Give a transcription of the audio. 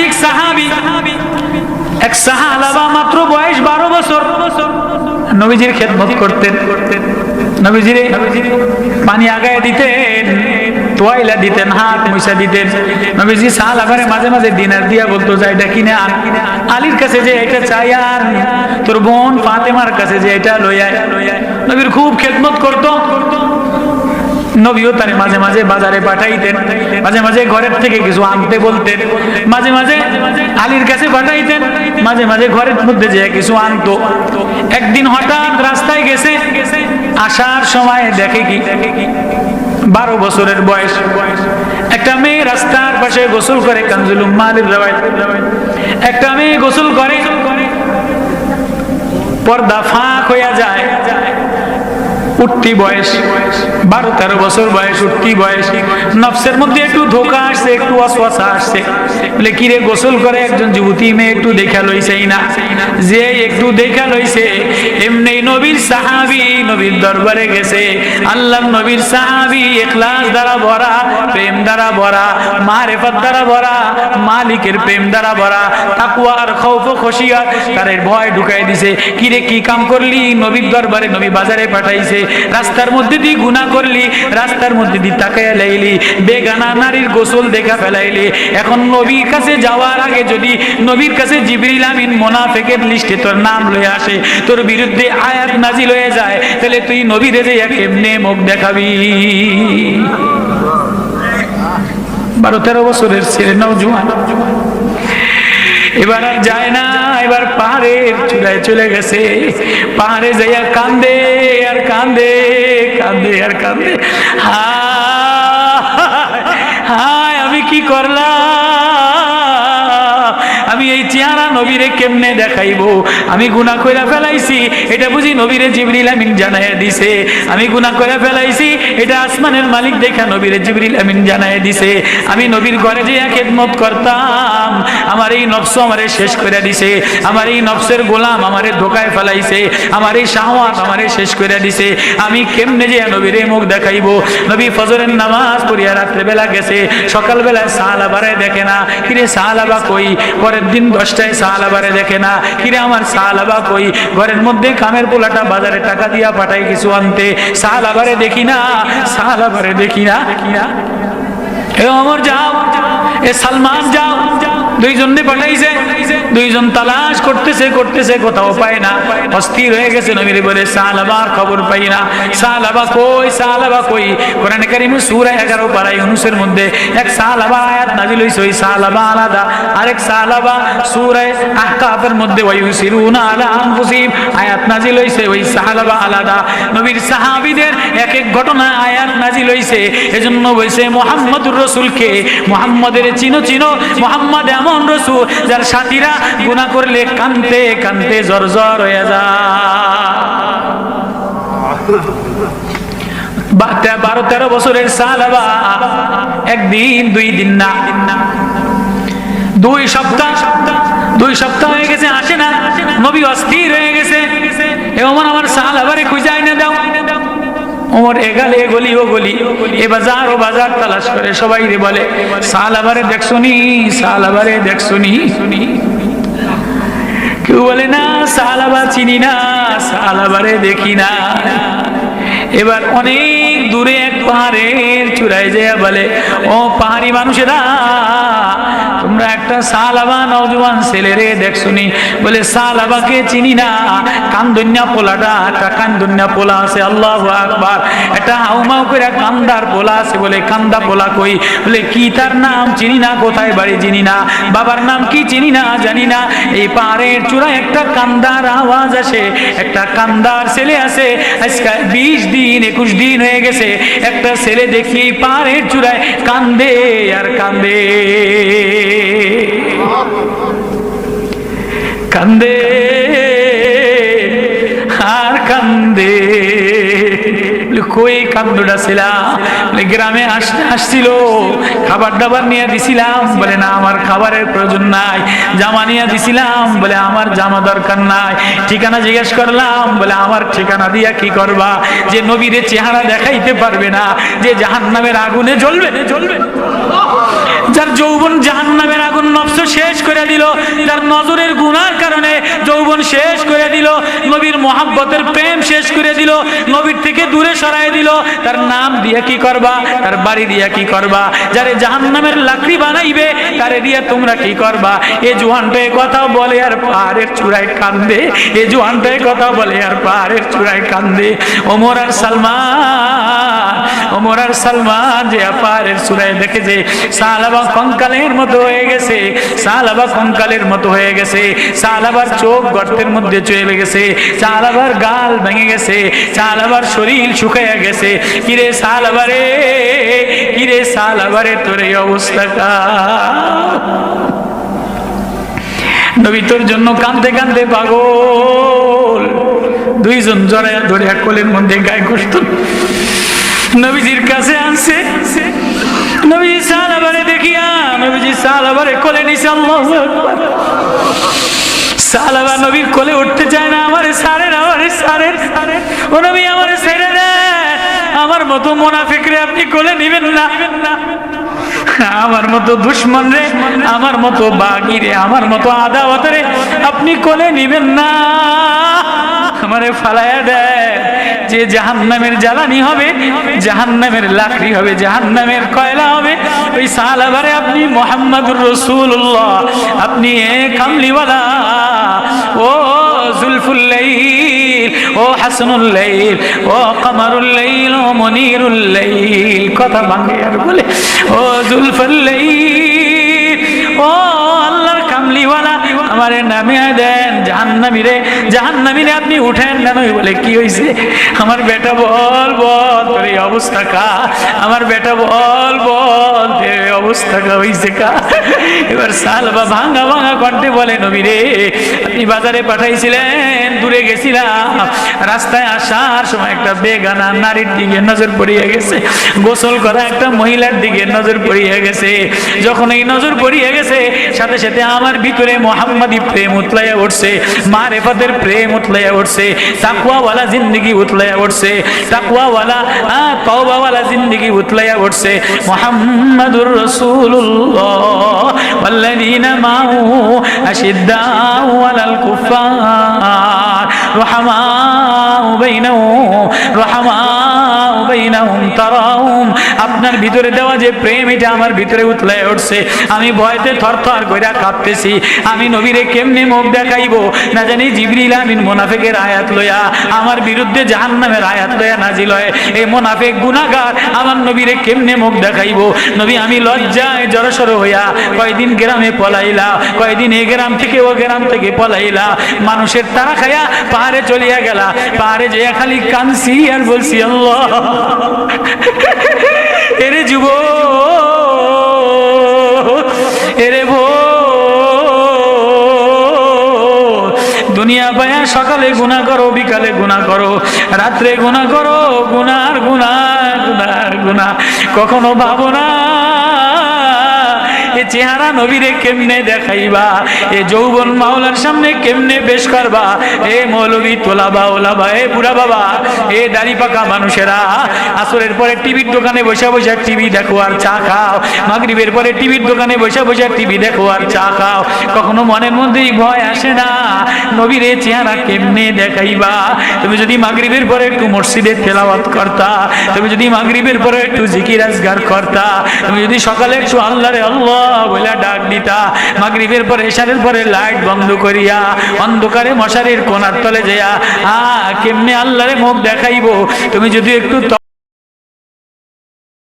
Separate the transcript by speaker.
Speaker 1: একাধিক সাহাবি, এক সাহালাবা মাত্র বয়স বারো বছর নবীজির খেদমত করতেন। নবীজিরে পানি আগায় দিতেন, তোয়াইলা দিতেন, হাত মুসা দিতেন। নবীজি সাল আবারে মাঝে মাঝে দিনার দিয়া বলতো, যা এটা কিনে আন। আলীর কাছে যে এটা চাই আর তোর বোন ফাতেমার কাছে যে এটা লইয়ায় নবীর খুব খেদমত করতো। নবীও তারে মাঝে মাঝে বাজারে পাঠাইতেন, মাঝে মাঝে ঘরের থেকে কিছু আনতে বলতেন, মাঝে মাঝে আলীর কাছে পাঠাইতেন, মাঝে মাঝে ঘরের মধ্যে যে কিছু আনতো। একদিন হঠাৎ রাস্তায় গেছে, আসার সময় দেখে কি? বারো বছরের বয়স। একটা মেয়ে রাস্তার পাশে গোসল করে, কানজুল উম্মাদের একটা মেয়ে গোসল করে, পর্দা ফাঁক হইয়া যায় উঠতি বয়স, বারো তেরো বছর বয়স, উঠতি বয়স। নফসের মধ্যে একটু ধোকা আসছে, একটু অশ্বাসা আসছে। বলে, কিরে, গোসল করে একজন যুবতী মেয়ে একটু দেখা লইছেই না? যে একটু দেখা লইছে, এমনি নবীর সাহাবি নবীর দরবারে গেছে। আল্লাহ নবীর সাহাবি এখলাস দ্বারা ভরা, প্রেম দ্বারা ভরা মারেফত দ্বারা ভরা, মালিকের প্রেম দ্বারা ভরা তাকুয়ার খৌফ খসিয়ার তার ভয় ঢুকাই দিছে। কিরে, কি কাম করলি? নবীর দরবারে নবী বাজারে পাঠাইছে। রাস্তার মধ্যে দিয়ে গুণা করলি, রাস্তার মধ্যে দিয়ে তাকাইয়া লাইলি, বেগানা নারীর গোসল দেখা ফেলাইলি। এখন নবীর কাছে যাওয়ার আগে যদি নবীর কাছে জিবরিল আমিন মোনাফেকের লিস্টে তোর নাম লয়ে আসে, তোর বিরুদ্ধে আয়াত নাজিল হয়ে যায়, তাহলে তুই নবীরে যে কেমনে মুখ দেখাবি। বারো তেরো বছরের ছেলে নওজুয়ান। এবার আর যায় না। এবার পাহাড়ের চুলায় চলে গেছে। পাহাড়ে যাইয়া কান্দে আর কান্দে কান্দে আর কান্দে। হা হায়, আমি কি করলাম? চেহারা নবীরে কেমনে দেখাইবো? আমি গুনাহ কইরা ফেলাইছি, এটা বুঝি নবীরে জিবরিল আমিন জানাইয়া দিছে। আমি গুনাহ কইরা ফেলাইছি, এটা আসমানের মালিক দেখা নবীরে জিবরিল আমিন জানাইয়া দিছে। আমি নবীর ঘরে যে খেদমত করতাম, আমার এই নফস আমারে শেষ করে দিছে। আমার এই নফসের গোলাম আমারে ধোকায় ফেলাইছে। আমার এই শাহওয়াত আমারে শেষ করে দিছে। আমি কেমনে যে নবীরে মুখ দেখাইবো? নবী ফজরের নামাজ পড়িয়া রাত্রে বেলা গেছে। সকালবেলায় সাহালাবারে দেখে না, কিরে সাহালাবা কই? পরের দিন দশটায় সাহালাবারে দেখে না, কিরে আমার সাহালাবা কই? ঘরের মধ্যে কামের পোলাটা বাজারে টাকা দিয়া পাঠাই কিছু আনতে। সাহালাবারে দেখি না সাহালাবারে দেখি না এ অমর যাও, এ সালমান যাও দুইজনে পাঠাইছে। দুইজন তালাশ করতেছে করতেছে, কোথাও পায় না। অস্থির হয়ে গেছে নবীর বলে সালাবার খবর পাই না। সালাবা কই সালাবা কই? কোরআন কারিমে সূরা 11 পারা ইউনূসের মধ্যে এক সালাবা আয়াত নাজিল হইছে, ওই সালাবা আলাদা। আরেক সালাবা সূরা আহকাফের মধ্যে, ওয়ায়ুসিরুনা আলা আনফুসিহিম আয়াত নাজিল হইছে, ওই সালাবা আলাদা। নবীর সাহাবীদের এক এক ঘটনা আয়াত নাজিল হইছে, এজন্য বলছে, মুহাম্মদুর রাসূলকে, মুহাম্মাদের চিনো চিনো, মুহাম্মদ এমন রসুল যার সাথীরা গুনাহ করলে কানতে কানতে জর জর হয়ে যায় বারো তেরো বছরের সালাবা, একদিন, দুই দিন না। দুই সপ্তাহ দুই সপ্তাহ হয়ে গেছে, আসে না। নবী অস্থির হয়ে গেছে। এমন আমার সালাবারে খুঁজাই না দাও। ওমর এগালে গলি ও গলি। এ বাজার, ও বাজার তালাশ করে। সবাই বলে, সালাবারে দেখছনি সালাবারে দেখছনি শুনি বলে, না সালাবা চিনি না সালাবারে দেখি না। এবার অনেক দূরে এক পাহাড়ের চূড়ায় যায় বলে, ও পাহাড়ি মানুষেরা তোমরা একটা সালাবা নওজোয়ান ছেলেরে দেখছুনি। বলে, সালাবাকে চিনি না। কান্দন্যা পোলাটা, একটা কান্দন্যা পোলা আছে, আল্লাহ আকবার। একটা হাউমাউ করে কান্দার পোলা আছে বলে, কান্দা পোলা কই? বলে, কি তার নাম চিনি না, কোথায় বাড়ি চিনি না? বাবার নাম কি চিনি না, জানি না। এই পাহাড়ের চূড়ায় একটা কান্দার আওয়াজ আসে, একটা কান্দার ছেলে আছে। আজকে বিশ দিন, একুশ দিন হয়ে গেছে। একটা ছেলে দেখি পাহাড়ের চূড়ায় কান্দে আর কান্দে। কান্দে আর কান্দে কই কান্দটা ছিলাম গ্রামে আসছিল খাবার দাবার নিয়ে দিছিলাম। বলে, না, আমার খাবারের প্রয়োজন নাই। জামা নিয়ে দিছিলাম। বলে, আমার জামা দরকার নাই। ঠিকানা জিজ্ঞেস করলাম। বলে, আমার ঠিকানা দিয়া কি করবা? যে নবীরে চেহারা দেখাইতে পারবে না, যে জাহান নামের আগুনে জ্বলবে জ্বলবে। যার যৌবন জাহান নামের আগুন নফস শেষ করে দিল তার নজরের গুনার কারণে যৌবন শেষ করে দিল, নবীর মোহাব্বতের প্রেম শেষ করে দিল, নবীর থেকে দূরে সরাই দিল। তার নাম দিয়ে কি করবা? তার বাড়ি দিয়া কি করবা? যারে জাহান্নামের লাকড়ি বানাইবে, তারে দিয়া তোমরা কি করবা? এ জোয়ানটায় কথা বলে আর পাহাড়ের চূড়ায় কান্দে। এ জোয়ানটায় কথা বলে আর পাহাড়ের চূড়ায় কান্দে। ওমর আর সালমান, ওমর আর সালমান যে পাহাড়ের চূড়ায় দেখে যে সালাবা কঙ্কালের মতো হয়ে গেছে, সালাবা কঙ্কালের মতো হয়ে গেছে, সালাবার চোখ গর্তের মধ্যে চলে গেছে, সালাবার গাল ভেঙে গেছে, সালাবার শরীর শুকাইয়া গেছে। কিরে সালাবারে কিরে সালাবারে তোর এই অবস্থা নবী তোর জন্য কান্দতে কান্দতে পাগল। দুইজন জড়াইয়া ধরে এক কোলের মধ্যে গায়ে কষ্ট নবীজির কাছে আনছে। নবী সালাবারে দেখিয়া, নবীজি সালাবারে কোলে নিছে, আল্লাহু সালাবা নবীর কোলে উঠতে চায় না আমারে সারেন আমার সারেন সারে ও নবী, আমার ছেড়ে দেন আমার মতো মোনাফিকরে আপনি কোলে নিবেন না। আমার মতো দুশ্মন রে, আমার মতো বাগিরে আমার মতো আদাওয়াতরে আপনি কোলে নিবেন না। আমারে ফালায়া দেয়। যে জাহান্নামের জ্বালানি হবে জাহান নামের লাকড়ি হবে জাহান নামের কয়লা হবে, ওই সালাবারে আপনি মোহাম্মদুর রসুল্লাহ আপনি এ কামলিওয়ালা ও জুলফুল্লাইল ও হাসনুল্লাইল ও কামারুল্লাইল ও মনিরুল্লাইল কথা ভাঙে আর বলে, ও জুলফুল্লাইল ও আল্লাহর কামলিওয়ালা আমারে নামে দেন জাহান্নামী রে জাহান্নামী রে আপনি উঠেন না নই বলে, কি হইছে? আমার বেটা বল বল, তোর এই অবস্থা কা? আমার বেটা বল বল, তোর এই অবস্থা কা? হইছে কা? এবার সালবা ভাঙা ভাঙা কণ্ঠে বলে নবী রে আপনি বাজারে পাঠাইছিলেন, দূরে গেছিলাম। রাস্তায় আসার সময় একটা বেগানা নারীর দিকে নজর পড়িয়ে গেছে। গোসল করা একটা মহিলার দিকে নজর পড়িয়ে গেছে। যখন এই নজর পড়িয়ে গেছে, সাথে সাথে আমার ভিতরে মোহাম্মদী প্রেম উতলাইয়া উঠছে মারেফতের প্রেম উতলাইয়া উঠছে তাকুয়াওয়ালা জিন্দগি উতলাইয়া উঠছে তাকুয়াওয়ালা আহ, তওবাওয়ালা জিন্দগি উতলাইয়া উঠছে মোহাম্মদুর রসুল্লাহ والذين معه أشداء على الكفار رحماء بينهم رحماء আপনার ভিতরে দেওয়া যে প্রেম, এটা আমার ভিতরে উতলায় উঠছে। আমি ভয়তে থরথর কইরা কাঁপতেছি। আমি নবীরে কেমনি মুখ দেখাইব? না জানি জিবরিল আমিন মোনাফেকের আয়াত লয়া আমার বিরুদ্ধে জাহান নামের আয়াত লয়া নাজিল হয়। এই মোনাফেক গুনাহগার, আমার নবীরে কেমনে মুখ দেখাইব? নবী, আমি লজ্জায় জড়সড় হইয়া কয়দিন গ্রামে পলাইলা, কয়দিন এ গ্রাম থেকে ও গ্রাম থেকে পলাইলা। মানুষের তারা খাইয়া পাহাড়ে চলিয়া গেলা। পাহাড়ে যেয়া খালি কানছি আর বলছি, আল্লাহ। এরে যুব এরে ভো দুনিয়া পায়া সকালে গুণা করো, বিকালে গুণা করো, রাত্রে গুণা করো গুনার গুণা গুনার গুণা। কখনো ভাবো না এ চেহারা নবীরে কেমনে দেখাইবা? এ যৌবন মাওলার সামনে কেমনে পেশ করবা? এ মৌলবী তোলাবা, ওলাবা, এ বুড়া বাবা, এ দাড়ি পাকা মানুষেরা, আসরের পরে টিভির দোকানে বসে বসে টিভি দেখো আর চা খাও। মাগরিবের পরে টিভির দোকানে বসে বসে টিভি দেখো আর চা খাও। কখনো মনের মধ্যেই ভয় আসে না, নবীর এ চেহারা কেমনে দেখাইবা? তুমি যদি মাগরিবের পরে একটু মসজিদের তেলাওয়াত করতা, তুমি যদি মাগরিবের পরে একটু জিকির আজগার করতা, তুমি যদি সকালে একটু আল্লাহরে আল্লাহ বলে ডাক দিতা। মাগরিবের পরে এশারের পরে লাইট বন্ধ করিয়া, অন্ধকারে মশারির কোনার তলে যাইয়া আ কেমনে আল্লাহরে মুখ দেখাইবো? তুমি যদি একটু